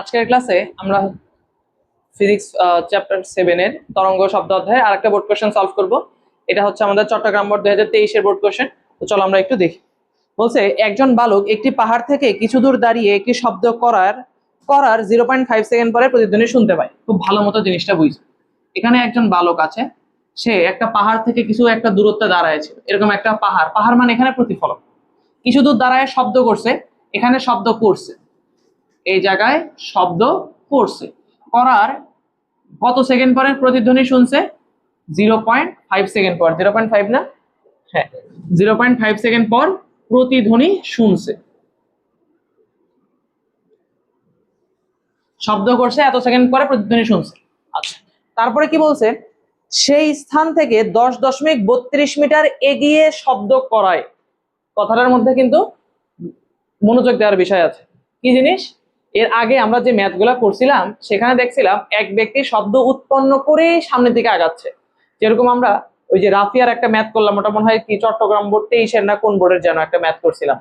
আজকের ক্লাসে আমরা ফিজিক্স চ্যাপ্টার সেভেনের তরঙ্গ শব্দ অধ্যায়ে আর একটা বোর্ড কোয়েশ্চেন সলভ করব। এটা হচ্ছে আমাদের চট্টগ্রাম বোর্ড দুই হাজার তেইশের বোর্ড কোয়েশ্চেন তো চলো আমরা একটু দেখি। বলছে, একজন বালক একটি পাহাড় থেকে কিছু দূর দাঁড়িয়ে একটি শব্দ করার করার জিরো পয়েন্ট ফাইভ সেকেন্ড পরে প্রতিধ্বনি শুনতে পায়। খুব ভালো মতো জিনিসটা বুঝছে এখানে একজন বালক আছে, সে একটা পাহাড় থেকে কিছু একটা দূরত্বে দাঁড়ায় ছিল এরকম একটা পাহাড়। পাহাড় মানে এখানে প্রতিফলন কিছু দূর দাঁড়ায় শব্দ করছে, এখানে শব্দ করছে। এই জায়গায় শব্দ করছে। করার কত সেকেন্ড পরে প্রতিধ্বনি শুনছে? জিরো পয়েন্ট ফাইভ সেকেন্ড পর। জিরো পয়েন্ট ফাইভ না? হ্যাঁ জিরো পয়েন্ট ফাইভ সেকেন্ড পর প্রতিধ্বনি শুনছে। শব্দ করছে, এত সেকেন্ড পরে প্রতিধ্বনি শুনছে। আচ্ছা তারপরে কি বলছে? সেই স্থান থেকে দশ দশমিক বত্রিশ মিটার এগিয়ে শব্দ করায়। কথাটার মধ্যে কিন্তু মনোযোগ দেওয়ার বিষয় আছে। কি জিনিস? এর আগে আমরা যে ম্যাথগুলো করছিলাম, সেখানে দেখছিলাম এক ব্যক্তি শব্দ উৎপন্ন করে সামনের দিকে আগাচ্ছে। যেরকম আমরা ওই যে রাফিয়ার একটা ম্যাথ করলাম, ওটা মনে হয় কি, চট্টগ্রাম বোর্ড তেইশের না কোন বোর্ডের যেন একটা ম্যাথ করছিলাম,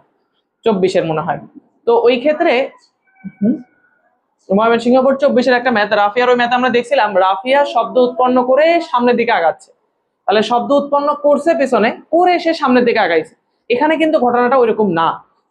চব্বিশের মনে হয়। তো ওই ক্ষেত্রে ময়মনসিংহ বোর্ড চব্বিশের একটা ম্যাথ রাফিয়ার ওই ম্যাথ আমরা দেখছিলাম, রাফিয়া শব্দ উৎপন্ন করে সামনের দিকে আগাচ্ছে। তাহলে শব্দ উৎপন্ন করছে পেছনে, করে সে সামনের দিকে আগাইছে। এখানে কিন্তু ঘটনাটা ওইরকম না।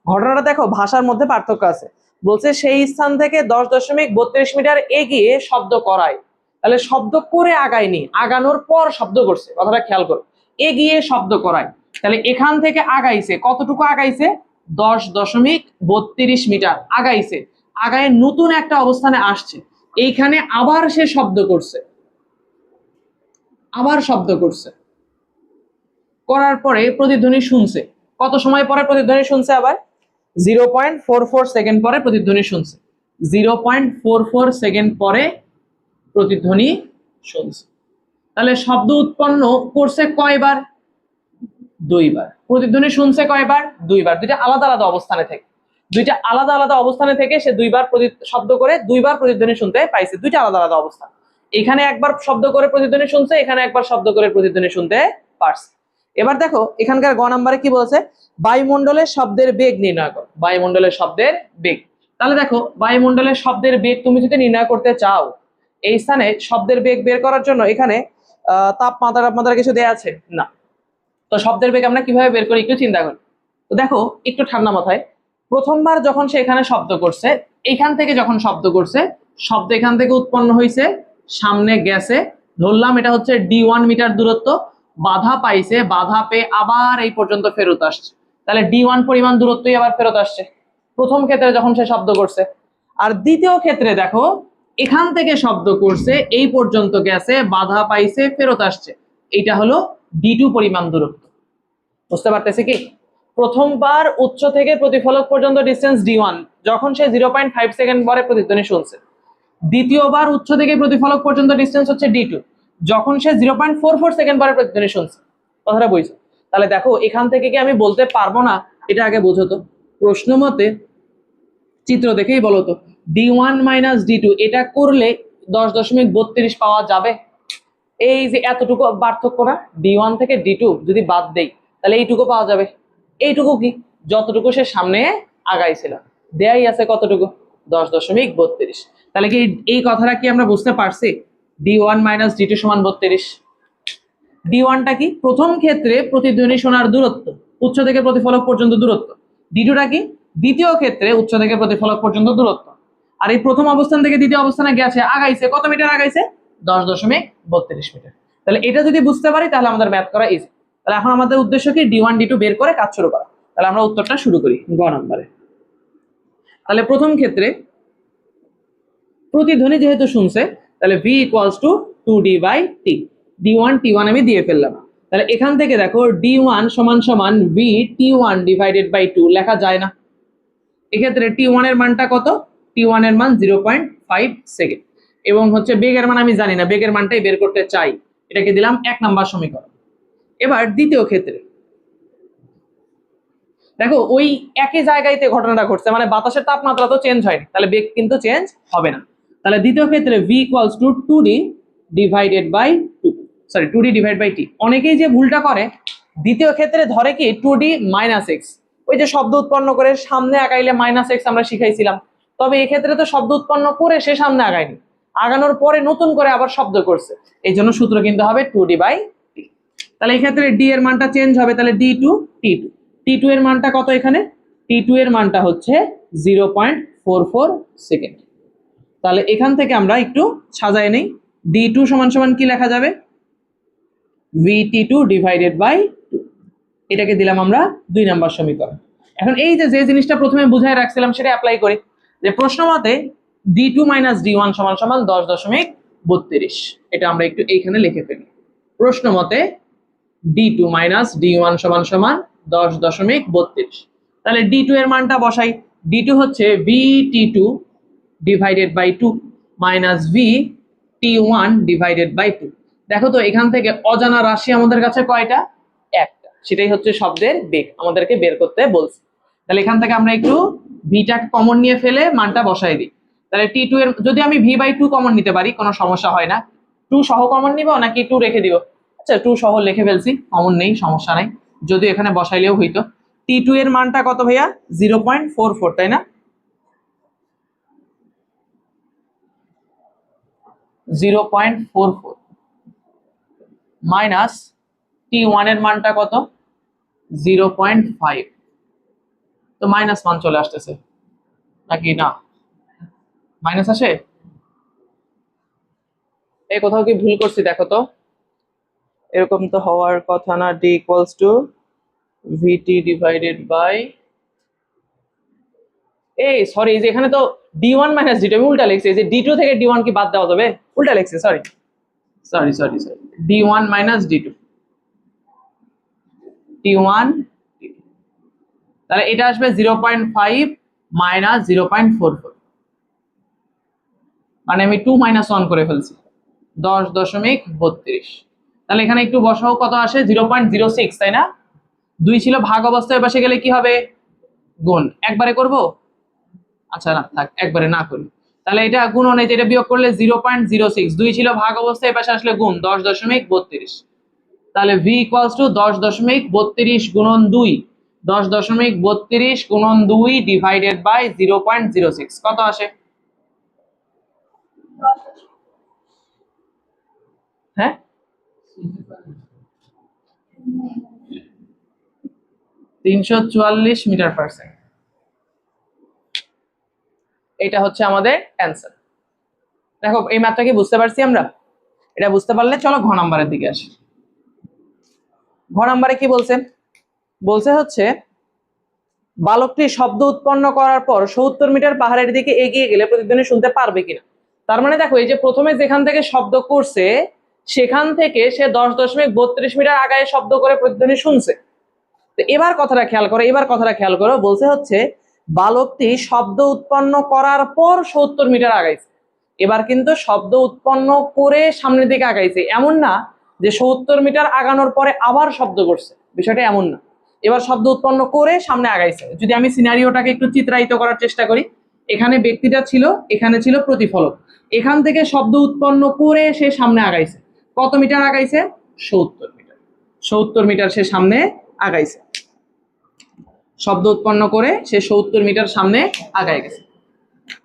ঘটনাটা দেখো, ভাষার মধ্যে পার্থক্য আছে। বলছে, সেই স্থান থেকে দশ দশমিক বত্রিশ মিটার এগিয়ে শব্দ করায়। তাহলে শব্দ করে আগায়নি, আগানোর পর শব্দ করছে, কথাটা খেয়াল করো। এগিয়ে শব্দ করায়। তাহলে এখান থেকে আগাইছে, কতটুকু আগাইছে? দশ দশমিক বত্রিশ মিটার আগাইছে। আগায় নতুন একটা অবস্থানে আসছে। এইখানে আবার সে শব্দ করছে। আবার শব্দ করছে। করার পরে প্রতিধ্বনি শুনছে। কত সময় পরে প্রতিধ্বনি শুনছে আবার? Zero point four four second পরে প্রতিধ্বনি শুনছে। Zero point four four second পরে প্রতিধ্বনি শুনছে। তাহলে শব্দ উৎপন্ন করছে কয়বার? দুইবার। প্রতিধ্বনি শুনছে কয়বার? দুইবার। দুইটা আলাদা আলাদা অবস্থানে থেকে। দুইটা আলাদা আলাদা অবস্থানে থেকে সে দুইবার শব্দ করে দুইবার প্রতিধ্বনি শুনতে পাইছে। দুইটা আলাদা আলাদা অবস্থান। এখানে একবার শব্দ করে প্রতিধ্বনি শুনছে, এখানে একবার শব্দ করে প্রতিধ্বনি শুনতে পারছে। এবার দেখো, এখানকার গ নাম্বারে কি বলছে? বায়ুমণ্ডলের শব্দের বেগ নির্ণয় করো। বায়ুমণ্ডলের শব্দের বেগ। তাহলে দেখো, বায়ুমণ্ডলের শব্দের বেগ তুমি যদি নির্ণয় করতে চাও, এই স্থানে শব্দের বেগ বের করার জন্য এখানে তাপমাত্রা তাপমাত্রা কিছু দেয়া আছে? না। তো শব্দের বেগ আমরা কীভাবে বের করি একটু চিন্তা করি। তো দেখো, একটু ঠান্ডা মাথায়। প্রথমবার যখন সে এখানে শব্দ করছে, এইখান থেকে যখন শব্দ করছে, শব্দ এখান থেকে উৎপন্ন হয়েছে সামনে গেছে। ধরলাম এটা হচ্ছে ডি ওয়ান মিটার দূরত্ব। বাধা পাইছে, বাধা পেয়ে আবার এই পর্যন্ত ফেরত আসছে। তাহলে ডি ওয়ান পরিমাণ দূরত্বই আবার ফেরত আসছে। প্রথম ক্ষেত্রে যখন সে শব্দ করছে। আর দ্বিতীয় ক্ষেত্রে দেখো, এখান থেকে শব্দ করছে, এই পর্যন্ত গেছে, বাধা পাইছে, ফেরত আসছে। এইটা হলো ডি টু পরিমাণ দূরত্ব। বুঝতে পারতেছি কি? প্রথমবার উচ্চ থেকে প্রতিফলক পর্যন্ত ডিস্টেন্স ডি ওয়ান যখন সে জিরো পয়েন্ট ফাইভ সেকেন্ড পরে প্রতিধ্বনি শুনছে। দ্বিতীয়বার উচ্চ থেকে প্রতিফলক পর্যন্ত ডিস্টেন্স হচ্ছে ডি টু যখন সে zero point four four second পরে প্রতিধ্বনি শুনছে, কথাটা বুঝছ। তাহলে দেখো, এখান থেকে কি আমি বলতে পারব না? এটা আগে বোঝো তো প্রশ্ন মতে চিত্র দেখেই বলো তো D one minus D two এটা করলে দশ দশমিক বত্রিশ পাওয়া যাবে? এই যে এতটুকু পার্থক্য না ডি ওয়ান থেকে ডি টু যদি বাদ দেই, তাহলে এইটুকু পাওয়া যাবে। এইটুকু কি? যতটুকু সে সামনে আগাইছিল। দেয়াই আছে কতটুকু? দশ দশমিক বত্রিশ। তাহলে কি এই কথাটা কি আমরা বুঝতে পারছি? D one minus D two সমান বত্রিশ। ডি ওয়ানটা কি? প্রথম ক্ষেত্রে প্রতিধ্বনি শোনার দূরত্ব উচ্চ থেকে প্রতিফলক পর্যন্ত দূরত্ব। ডি টুটা কি? দ্বিতীয় ক্ষেত্রে উচ্চ থেকে প্রতিফলক পর্যন্ত দূরত্ব। আর এই প্রথম অবস্থান থেকে দ্বিতীয় অবস্থানে গেছে আগাইছে, কত মিটার আগাইছে? দশ দশমিক বত্রিশ মিটার। তাহলে এটা যদি বুঝতে পারি, তাহলে আমাদের ম্যাথ করা ইজি তাহলে এখন আমাদের উদ্দেশ্য কি? ডি ওয়ান ডি টু বের করে কাজ শুরু করা। তাহলে আমরা উত্তরটা শুরু করি, গ নম্বরে। তাহলে প্রথম ক্ষেত্রে প্রতিধ্বনি যেহেতু শুনছে তাহলে V equals to two D by T D one T one আমি দিয়ে ফেললাম। তাহলে এখান থেকে দেখো ডি ওয়ান সমান সমান V T one divided by two লেখা যায় না। এক্ষেত্রে টি ওয়ানের মানটা কত? টি ওয়ানের মান জিরো পয়েন্ট ফাইভ সেকেন্ড এবং হচ্ছে বেগের মান আমি জানি না, বেগের মানটাই বের করতে চাই। এটাকে দিলাম এক নাম্বার সমীকরণ। এবার দ্বিতীয় ক্ষেত্রে। দেখো ওই একই জায়গায়তে ঘটনাটা ঘটছে মানে বাতাসের তাপমাত্রা তো চেঞ্জ হয়নি, তাহলে বেগ কিন্তু চেঞ্জ হবে না। তাহলে দ্বিতীয় ক্ষেত্রে V equals to two D divided by two sorry two D divide by T অনেকেই যে ভুলটা করে, দ্বিতীয় ক্ষেত্রে ধরে কি টু ডি মাইনাস এক্স ওই যে শব্দ উৎপন্ন করে সামনে আগাইলে মাইনাস এক্স আমরা শিখাইছিলাম। তবে এক্ষেত্রে তো শব্দ উৎপন্ন করে সে সামনে আগায়নি। আগানোর পরে নতুন করে আবার শব্দ করছে। এই জন্য সূত্র কিন্তু হবে টু ডি বাই টি তাহলে এক্ষেত্রে ডি এর মানটা চেঞ্জ হবে, তাহলে D two T two T two এর মানটা কত এখানে? টি টু এর মানটা হচ্ছে zero point four four second তাহলে এখান থেকে আমরা একটু সাজায় নেই। ডি টু সমান সমান কি লেখা যাবে? ভিটি টু ডিভাইডেড বাই এটাকে দিলাম আমরা দুই নাম্বার সমীকরণ। এখন এই যে যে জিনিসটা প্রথমে বুঝায় রাখছিলাম সেটা অ্যাপ্লাই করি। যে প্রশ্ন মতে D two minus D one সমান সমান দশ দশমিক বত্রিশ। এটা আমরা একটু এইখানে লিখে ফেলি। প্রশ্ন মতে D two minus D one সমান সমান দশ দশমিক বত্রিশ। তাহলে ডি টু এর মানটা বসাই। ডি টু হচ্ছে V T two divided by two minus V T one divided by two দেখো তো, এখান থেকে অজানা রাশি আমাদের কাছে কয়টা? একটা। সেটাই হচ্ছে শব্দের বেগ, আমাদেরকে বের করতে বলছে। তাহলে এখান থেকে আমরা একটু ভিটা কমন নিয়ে ফেলে মানটা বসাই দিই। তাহলে টি টু এর, যদি আমি ভি বাই টু কমন নিতে পারি, কোনো সমস্যা হয় না। টু সহ কমন নিব নাকি টু রেখে দিব? আচ্ছা টু সহ লিখে ফেলছি কমন নেই, সমস্যা নাই। যদি এখানে বসাইলেও হইতো। টি টু এর মানটা কত ভাইয়া? জিরো পয়েন্ট ফোর ফোর তাই না? Zero point four four minus T ওয়ানের মানটা কত? জিরো পয়েন্ট ফাইভ তো মাইনাস ওয়ান চলে আসতেছে। নাকি না? মাইনাস আসে? এই কোথাও কি ভুল করছি দেখো তো। এরকম তো হওয়ার কথা না D equals to V T divided by এই সরি যে এখানে তো D one minus D two আমি উল্টা লিখছি, এই যে ডি টু থেকে ডি ওয়ান কি বাদ দেওয়া যাবে? উল্টা লিখছি sorry sorry sorry sorry D one minus D two T one তাহলে এটা আসবে zero point five minus zero point four four মানে আমি টু মাইনাস ওয়ান করে ফেলছি, দশ দশমিক বত্রিশ। তাহলে এখানে একটু বসাও কত আসে? জিরো পয়েন্ট জিরো সিক্স তাই না? দুই ছিল ভাগ অবস্থায় পাশে গেলে কি হবে? গুণ। একবারে করব? আচ্ছা না, থাক, একবারে না করি। তাহলে এটা গুণন, এই যে এটা বিয়োগ করলে জিরো পয়েন্ট জিরো সিক্স দুই ছিল ভাগ অবস্থায় পাশে আসলে গুণ, দশ দশমিক বত্রিশ। তাহলে ভি ইকুয়ালস টু দশ দশমিক বত্রিশ গুণন দুই। দশ দশমিক বত্রিশ গুণন দুই divided by zero point zero six কত আসে? হ্যাঁ? তিনশো চুয়াল্লিশ মিটার পার সেকেন্ড। এটা হচ্ছে আমাদের অ্যান্সার দেখো, এই ম্যাথটা কি বুঝতে পারছি আমরা? এটা বুঝতে পারলে চলো ঘ নাম্বারের দিকে আসি। ঘ নাম্বারে কি বলছেন? বলছে হচ্ছে, বালকটি শব্দ উৎপন্ন করার পর সত্তর মিটার পাহাড়ের দিকে এগিয়ে গেলে প্রতিধ্বনি শুনতে পারবে কিনা? তার মানে দেখো, এই যে প্রথমে যেখান থেকে শব্দ করছে, সেখান থেকে সে দশ দশমিক বত্রিশ মিটার আগায় শব্দ করে প্রতিধ্বনি শুনছে। তো এবার কথাটা খেয়াল করো, এবার কথাটা খেয়াল করো। বলছে হচ্ছে বালকটি শব্দ উৎপন্ন করার পর সত্তর মিটার আগাইছে। এবার কিন্তু শব্দ উৎপন্ন করে সামনের দিকে আগাইছে। এমন না যে সত্তর মিটার আগানোর পরে আবার শব্দ করছে। বিষয়টা এমন না। এবার শব্দ উৎপন্ন করে সামনে আগাইছে। যদি আমি সিনারিওটাকে একটু চিত্রায়িত করার চেষ্টা করি, এখানে ব্যক্তিটা ছিল, এখানে ছিল প্রতিফলক। এখান থেকে শব্দ উৎপন্ন করে সে সামনে আগাইছে। কত মিটার আগাইছে? সত্তর মিটার। সত্তর মিটার সে সামনে আগাইছে। শব্দ উৎপন্ন করে সে সত্তর মিটার সামনে আগায় গেছে।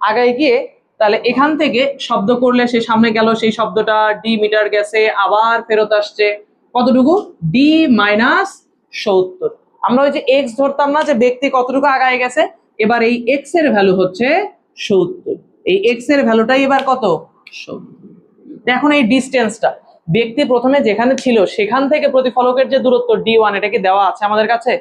আগায় গিয়ে তাহলে এখান থেকে শব্দ করলে সে সামনে গেল, সেই শব্দটা ডি মিটার গেছে, আবার ফেরত আসছে। কতটুকু? ডি মাইনাস সত্তর। আমরা ওই যে এক্স ধরতাম না যে ব্যক্তি কতটুকু আগায় গেছে, এবার এই এক্সের ভ্যালু হচ্ছে সত্তর। এই এক্সের ভ্যালুটাই এবার কত? সত্তর। এখন এই ডিস্টেন্সটা ব্যক্তি প্রথমে যেখানে ছিল, সেখান থেকে প্রতিফলকের যে দূরত্ব ডি ওয়ান এটা কি দেওয়া আছে আমাদের কাছে?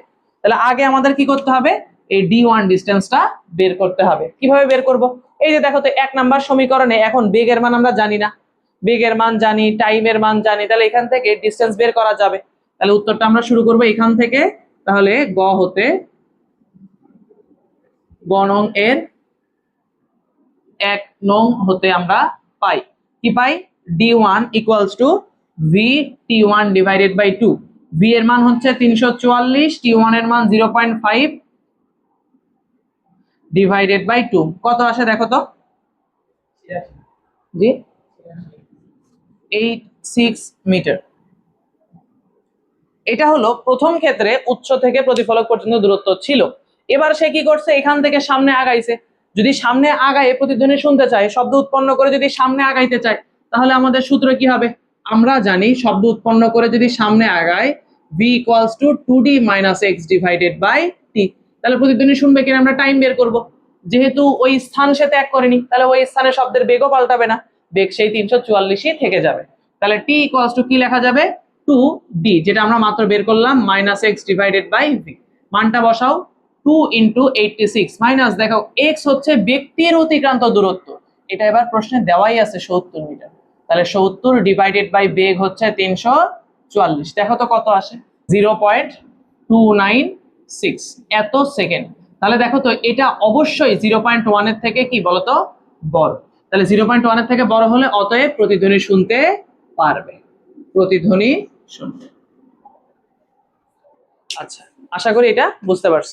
তাহলে আগে আমাদের কি করতে হবে? এই ডি ওয়ান ডিস্টেন্সটা বের করতে হবে। কীভাবে বের করব? এই যে দেখো তো, এক নাম্বার সমীকরণে এখন বেগের মান আমরা জানি না। বেগের মান জানি টাইমের মান জানি, তাহলে এখান থেকে ডিস্টেন্স বের করা যাবে। তাহলে উত্তরটা আমরা শুরু করব এখান থেকে। তাহলে গ হতে গ নং এর এক নং হতে আমরা পাই। কি পাই? D one equals to V T one divided by two V এর মান হচ্ছে তিনশো চুয়াল্লিশ টি ওয়ানের মান zero point five divided by two কত আসে দেখো তো? জি? এইট সিক্স মিটার এটা হলো প্রথম ক্ষেত্রে উৎস থেকে প্রতিফলক পর্যন্ত দূরত্ব ছিল। এবার সে কি করছে? এখান থেকে সামনে আগাইছে। যদি সামনে আগায় প্রতিধ্বনি শুনতে চাই শব্দ উৎপন্ন করে যদি সামনে আগাইতে চাই তাহলে আমাদের সূত্র কি হবে? আমরা জানি শব্দ উৎপন্ন করে যদি সামনে আগায় v equals to two D minus X divided by T তাহলে প্রতিধ্বনি শুনবে কিনা? আমরা টাইম বের করব। যেহেতু ওই স্থান সে ত্যাগ করেনি, তাহলে ওই স্থানে শব্দের বেগও পাল্টাবে না। বেগ সেই তিনশো চুয়াল্লিশই থেকে যাবে। তাহলে টি ইকুয়ালস টু কি লেখা যাবে? টু ডি যেটা আমরা মাত্র বের করলাম minus X divided by V মানটা বসাও two into eighty six minus দেখো এক্স হচ্ছে ব্যক্তির অতিক্রান্ত দূরত্ব। এটা এবার প্রশ্নে দেওয়াই আছে সত্তর মিটার। তাহলে সত্তর ডিভাইডেড বাই বেগ হচ্ছে তিনশো চুয়াল্লিশ। দেখো তো কত আসে? Zero point two nine six এত সেকেন্ড তাহলে দেখো তো, এটা অবশ্যই জিরো পয়েন্ট ওয়ানের থেকে কি বলতো? বড়। তাহলে জিরো পয়েন্ট ওয়ানের থেকে বড় হলে অতএব প্রতিধ্বনি শুনতে পারবে। প্রতিধ্বনি শুনতে আচ্ছা আশা করি এটা বুঝতে পারছ।